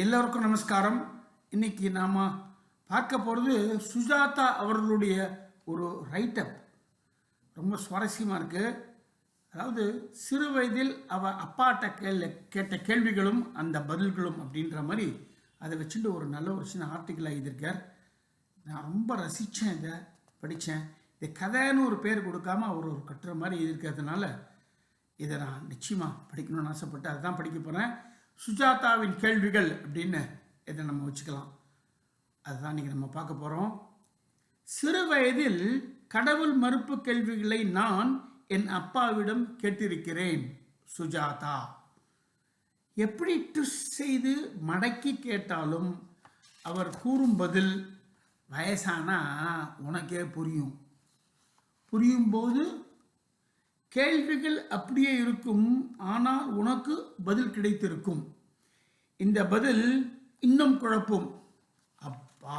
எல்லோருக்கும் நமஸ்காரம். இன்றைக்கி நாம் பார்க்க போகிறது சுஜாதா அவர்களுடைய ஒரு ரைட்டப் ரொம்ப சுவாரஸ்யமாக இருக்குது அதாவது சிறு வயதில் அவ அப்பாட்ட கேள் கேட்ட கேள்விகளும் அந்த பதில்களும் அப்படின்ற மாதிரி அதை வச்சுட்டு ஒரு நல்ல ஒரு சின்ன ஆர்டிக்கிள் எழுதியிருக்கார். நான் ரொம்ப ரசித்தேன் இதை படித்தேன் இதை கதைன்னு ஒரு பேர் கொடுக்காம அவர் ஒரு கட்டுற மாதிரி எழுதியிருக்கிறதுனால இதை நான் நிச்சயமாக படிக்கணும்னு ஆசைப்பட்டு அதுதான் படிக்க போகிறேன் சுஜாதாவின் கேள்விகள் அப்படின்னு இதை நம்ம வச்சுக்கலாம். அதுதான் இன்றைக்கி நம்ம பார்க்க போகிறோம் சிறு வயதில் கடவுள் மறுப்பு கேள்விகளை நான் என் அப்பாவிடம் கேட்டிருக்கிறேன் சுஜாதா. எப்படி ட்விஸ் செய்து மடக்கி கேட்டாலும் அவர் கூறும் பதில் வயசானா உனக்கே புரியும். புரியும்போது கேள்விகள் அப்படியே இருக்கும் ஆனால் உனக்கு பதில் கிடைத்திருக்கும். இந்த பதில் இன்னும் குழப்பும். அப்பா.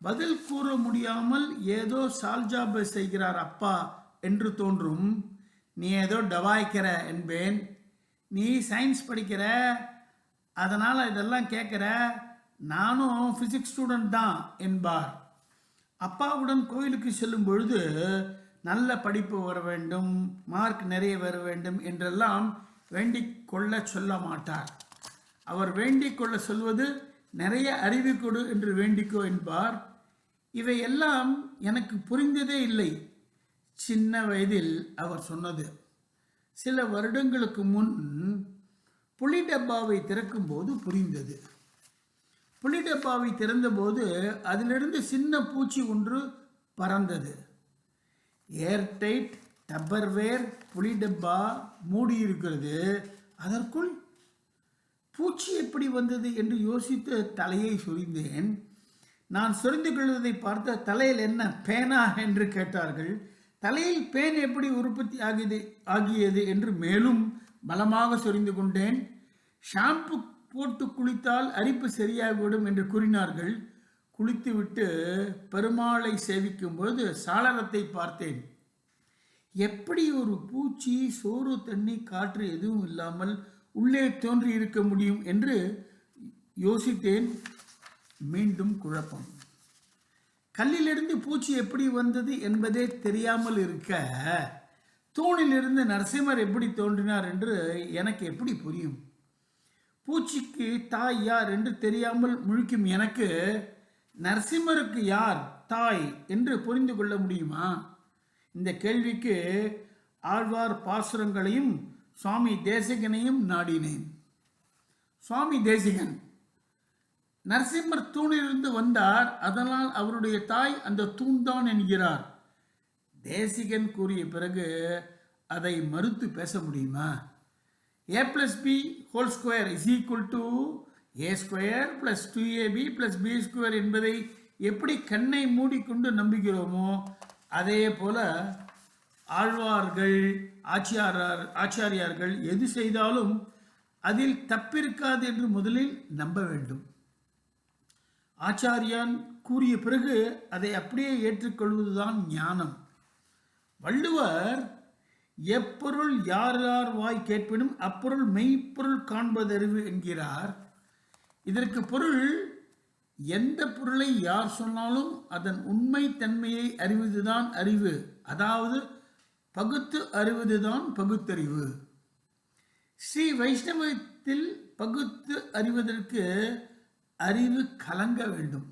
பதில் கூற முடியாமல் ஏதோ சால்ஜாபை செய்கிறார் அப்பா என்று தோன்றும். நீ ஏதோ டவாய்க்கிற என்பேன். நீ சயின்ஸ் படிக்கிற அதனால் இதெல்லாம் கேட்குற நானும் ஃபிசிக்ஸ் ஸ்டூடெண்ட் தான் என்பார். அப்பாவுடன் கோயிலுக்கு செல்லும் பொழுது நல்ல படிப்பு வர வேண்டும் மார்க் நிறைய வர வேண்டும் என்றெல்லாம் வேண்டிக் கொள்ள சொல்ல மாட்டார். அவர் வேண்டிக் கொள்ள சொல்வது நிறைய அறிவு கொடு என்று வேண்டிக்கோ என்பார். இவையெல்லாம் எனக்கு புரிந்ததே இல்லை. சின்ன வயதில் அவர் சொன்னது சில வருடங்களுக்கு முன் புளி டப்பாவை திறக்கும்போது புரிந்தது. புளி டப்பாவை திறந்தபோது அதிலிருந்து சின்ன பூச்சி ஒன்று பறந்தது. ஏர்டைட் டப்பர்வேர் புளி டப்பா மூடி இருக்கிறது அதற்குள் பூச்சி எப்படி வந்தது என்று யோசித்து தலையை சொரிந்தேன் நான் சொரிந்து கொள்வதை பார்த்த தலையில் என்ன பேனா என்று கேட்டார்கள். தலையில் பேன் எப்படி உற்பத்தி ஆகியது ஆகியது என்று மேலும் பலமாக சொரிந்து கொண்டேன். ஷாம்பு போட்டு குளித்தால் அரிப்பு சரியாகிவிடும் என்று கூறினார்கள். குளித்துவிட்டு பெருமாளை சேவிக்கும்போது சாளரத்தை பார்த்தேன். எப்படி ஒரு பூச்சி சோறு தண்ணி காற்று எதுவும் இல்லாமல் உள்ளே தோன்றி இருக்க முடியும் என்று யோசித்தேன். மீண்டும் குழப்பம். கல்லிலிருந்து பூச்சி எப்படி வந்தது என்பதே தெரியாமல் இருக்க தூணிலிருந்து நரசிம்மர் எப்படி தோன்றினார் என்று எனக்கு எப்படி புரியும்? பூச்சிக்கு தாய் யார் என்று தெரியாமல் முழிக்கும் எனக்கு நரசிம்மருக்கு யார் தாய் என்று புரிந்து கொள்ள முடியுமா? இந்த கேள்விக்கு ஆழ்வார் பாசுரங்களையும் சுவாமி தேசிகனையும் நாடினேன். சுவாமி தேசிகன் நரசிம்மர் தூணிலிருந்து வந்தார் அதனால் அவருடைய தாய் அந்த தூண்தான் என்கிறார். தேசிகன் கூறிய பிறகு அதை மறுத்து பேச முடியுமா? A plus B whole square is equal to A square plus two AB plus B square என்பதை எப்படி கண்ணை மூடிக்கொண்டு நம்புகிறோமோ அதே போல ஆழ்வார்கள் ஆச்சியாரார் ஆச்சாரியார்கள் எது செய்தாலும் அதில் தப்பிருக்காது என்று முதலில் நம்ப வேண்டும். ஆச்சாரியான் கூறிய பிறகு அதை அப்படியே ஏற்றுக்கொள்வதுதான் ஞானம். வள்ளுவர் எப்பொருள் யார் யார் வாய் கேட்பினும் அப்பொருள் மெய்ப்பொருள் காண்பதறிவு என்கிறார். இதற்கு பொருள் எந்த பொருளை யார் சொன்னாலும் அதன் உண்மை தன்மையை அறிவதுதான் அறிவு. அதாவது பகுத்து அறிவதுதான் பகுத்தறிவு. ஸ்ரீ வைஷ்ணவத்தில் பகுத்து அறிவதற்கு அறிவு கலங்க வேண்டும்.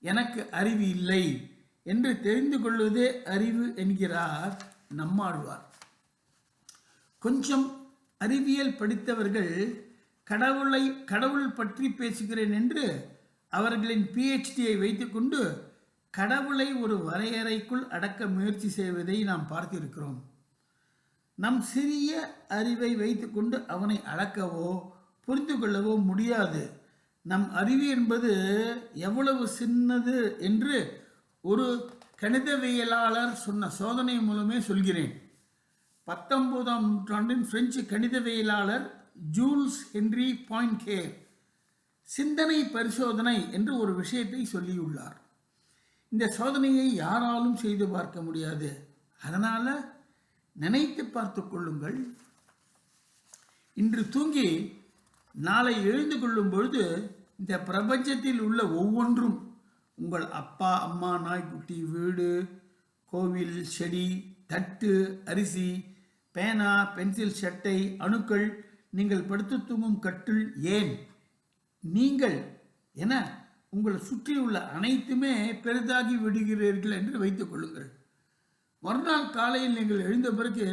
எனக்கு அறிவு இல்லை என்று தெரிந்து கொள்வதே அறிவு என்கிறார் நம்மாழ்வார். கொஞ்சம் அறிவியல் படித்தவர்கள் கடவுளை கடவுள் பற்றி பேசுகிறேன் என்று அவர்களின் பிஹெச்டியை வைத்துக்கொண்டு கடவுளை ஒரு வரையறைக்குள் அடக்க முயற்சி செய்வதை நாம் பார்த்திருக்கிறோம். நம் சிறிய அறிவை வைத்துக்கொண்டு அவனை அளக்கவோ புரிந்து கொள்ளவோ முடியாது. நம் அறிவு என்பது எவ்வளவு சின்னது என்று ஒரு கணிதவியலாளர் சொன்ன சோதனை மூலமே சொல்கிறேன். பத்தொன்பதாம் நூற்றாண்டின் பிரெஞ்சு கணிதவியலாளர் ஜூல்ஸ் ஹென்றி கேர் சிந்தனை பரிசோதனை என்று ஒரு விஷயத்தை சொல்லியுள்ளார். இந்த சோதனையை யாராலும் செய்து பார்க்க முடியாது. அதனால் நினைத்து பார்த்து கொள்ளுங்கள். இன்று தூங்கி நாளை எழுந்து கொள்ளும் பொழுது இந்த பிரபஞ்சத்தில் உள்ள ஒவ்வொன்றும் உங்கள் அப்பா அம்மா நாய்க்குட்டி வீடு கோவில் செடி தட்டு அரிசி பேனா பென்சில் சட்டை அணுக்கள் நீங்கள் படுத்து தூங்கும் கட்டில் ஏன்? நீங்கள் என உங்களை சுற்றியுள்ள அனைத்துமே பெரிதாகி விடுகிறீர்கள் என்று வைத்துக் கொள்ளுங்கள். மறுநாள் காலையில் நீங்கள் எழுந்த பிறகு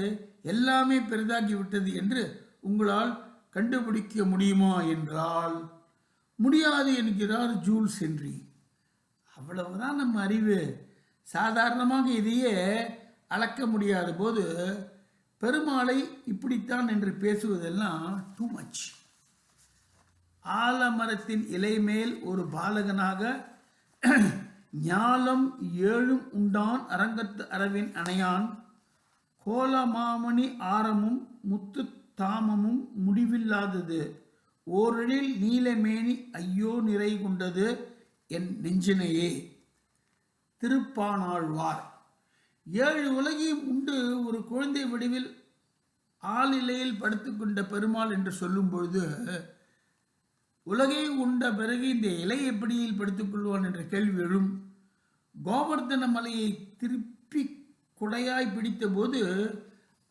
எல்லாமே பெரிதாகி விட்டது என்று உங்களால் கண்டுபிடிக்க முடியுமா என்றால் முடியாது என்கிறார் ஜூல்ஸ் ஹென்றி. அவ்வளவுதான் நம்ம அறிவு. சாதாரணமாக இதையே அளக்க முடியாத போது பெருமாளை இப்படித்தான் என்று பேசுவதெல்லாம் டூ மச் ஆலமரத்தின் இலை மேல் ஒரு பாலகனாக ஞாலம் ஏழும் உண்டான் அரங்கத்து அரவின் அணையான். கோலமாமணி ஆரமும் முத்து தாமமும் முடிவில்லாதது. ஓரிழில் நீலமேனி ஐயோ நிறை கொண்டது என் நெஞ்சினையே. திருப்பானாழ்வார். ஏழு உலகையும் உண்டு ஒரு குழந்தை வடிவில் ஆளிலையில் படுத்துக்கொண்ட பெருமாள் என்று சொல்லும் பொழுது உலகை உண்ட பிறகு இந்த இலை எப்படியில் படுத்துக்கொள்வான் என்ற கேள்வி எழும். கோவர்த்தன மலையை திருப்பி குடையாய் பிடித்தபோது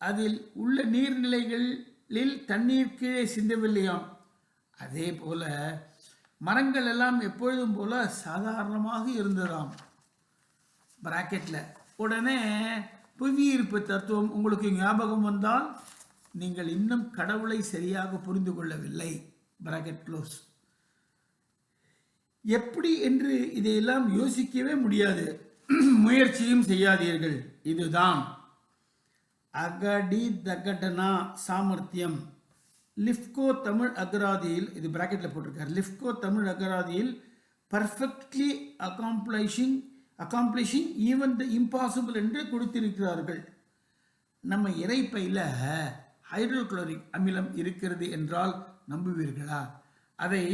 அதில் உள்ள நீர்நிலைகளில் தண்ணீர் கீழே சிந்தவில்லையாம். அதே போல மரங்கள் எல்லாம் எப்பொழுதும் போல சாதாரணமாக இருந்ததாம். பிராக்கெட்டில் உடனே புவியீர்ப்பு தத்துவம் உங்களுக்கு ஞாபகம் வந்தால் நீங்கள் இன்னும் கடவுளை சரியாக புரிந்து கொள்ளவில்லை. பிராக்கெட் க்ளோஸ் எப்படி என்று இதையெல்லாம் யோசிக்கவே முடியாது. முயற்சியும் செய்யாதீர்கள். இதுதான். அகடி தகடனா சாமர்த்தியம். லிஃப்கோ தமிழ் அகராதியில் இது பிராக்கெட்டில் போட்டிருக்கார். லிஃப்கோ தமிழ் அகராதியில் perfectly accomplishing accomplishing even the impossible என்று கொடுத்திருக்கிறார்கள். நம்ம இறைப்பையில் ஹைட்ரோகுளோரிக் அமிலம் இருக்கிறது என்றால் நம்புவீர்களா? அதை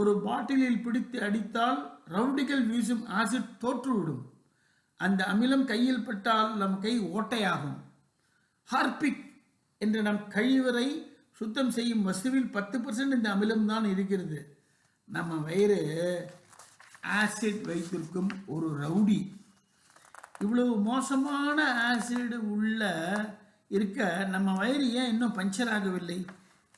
ஒரு பாட்டிலில் பிடித்து அடித்தால் ரவுடிகள் வீசும் ஆசிட் தோற்றுவிடும். அந்த அமிலம் கையில் பட்டால் நம் கை ஓட்டையாகும். ஹார்பிக் என்ற நம் கழிவறை சுத்தம் செய்யும் வசுவில் பத்து பர்சன்ட் இந்த அமிலம் தான் இருக்கிறது. நம்ம வயிறு ஆசிட் வைத்திருக்கும் ஒரு ரவுடி. இவ்வளவு மோசமான ஆசிட் உள்ள இருக்க நம்ம வயிறு ஏன் இன்னும் பஞ்சர் ஆகவில்லை?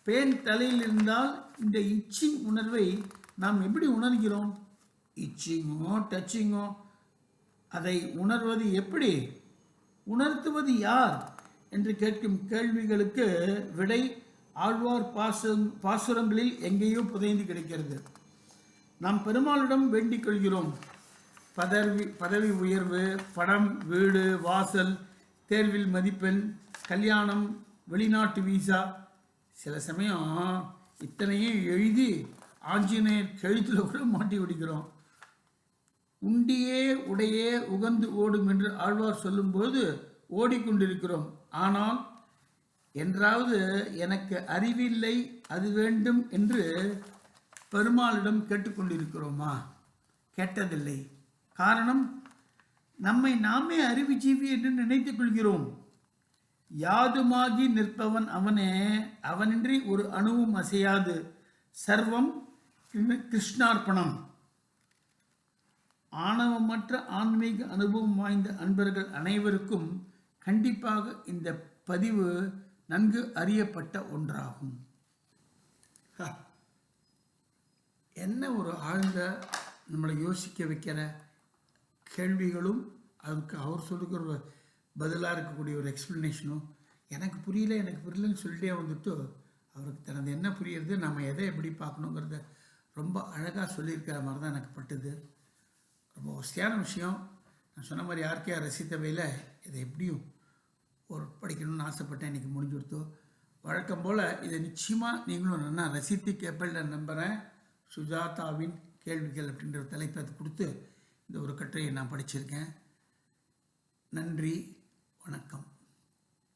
பேன் தலையில் இருந்தால் இந்த இச்சிங் உணர்வை நாம் எப்படி உணர்கிறோம்? இச்சிங்கோ டச்சிங்கோ அதை உணர்வது எப்படி? உணர்த்துவது யார்? என்று கேட்கும் கேள்விகளுக்கு விடை ஆழ்வார் பாசு பாசுரங்களில் எங்கேயோ புதைந்து கிடைக்கிறது. நாம் பெருமாளிடம் வேண்டிக் கொள்கிறோம். பதவி பதவி உயர்வு படம் வீடு வாசல் தேர்வில் மதிப்பெண் கல்யாணம் வெளிநாட்டு வீசா. சில சமயம் இத்தனையும் எழுதி ஆஞ்சநேயர் கழுத்தில் கூட மாட்டி விடுகிறோம். உண்டியே உடையே உகந்து ஓடும் என்று ஆழ்வார் சொல்லும்போது ஓடிக்கொண்டிருக்கிறோம். ஆனால் என்றாவது எனக்கு அறிவில்லை அது வேண்டும் என்று பெருமாளிடம் கேட்டுக்கொண்டிருக்கிறோமா? கேட்டதில்லை. காரணம் நம்மை நாமே அறிவுஜீவி என்று நினைத்துக் கொள்கிறோம். யாதுமாகி நிற்பவன் அவனே அவனின்றி ஒரு அணுவும் அசையாது. சர்வம் கிருஷ்ணார்ப்பணம். ஆணவமற்ற ஆன்மீக அனுபவம் வாய்ந்த அன்பர்கள் அனைவருக்கும் கண்டிப்பாக இந்த பதிவு நன்கு அறியப்பட்ட ஒன்றாகும். ஹ. என்ன ஒரு ஆழ்ந்த நம்மளை யோசிக்க வைக்கிற கேள்விகளும் அதுக்கு அவர் சொல்லுற ஒரு பதிலாக இருக்கக்கூடிய ஒரு எக்ஸ்ப்ளனேஷனும் எனக்கு புரியல எனக்கு புரியலன்னு சொல்லிட்டே வந்துட்டு அவருக்கு தனது என்ன புரியுறது நம்ம எதை எப்படி பார்க்கணுங்கிறத ரொம்ப அழகாக சொல்லியிருக்கிற மாதிரி தான் எனக்கு பட்டுது. ரொம்ப வசதியான விஷயம். நான் சொன்ன மாதிரி யாருக்கையா ரசித்தவையில் இதை எப்படியும் ஒரு படிக்கணும்னு ஆசைப்பட்டேன் இன்றைக்கி முடிஞ்சு கொடுத்தோம் வழக்கம் போல் இதை நிச்சயமாக நீங்களும் நல்லா ரசித்து கேட்பேன் நம்புகிறேன் சுஜாதாவின் கேள்விகள் அப்படின்ற ஒரு தலைப்பை அது கொடுத்து இந்த ஒரு கட்டுரையை நான் படிச்சிருக்கேன். நன்றி வணக்கம்.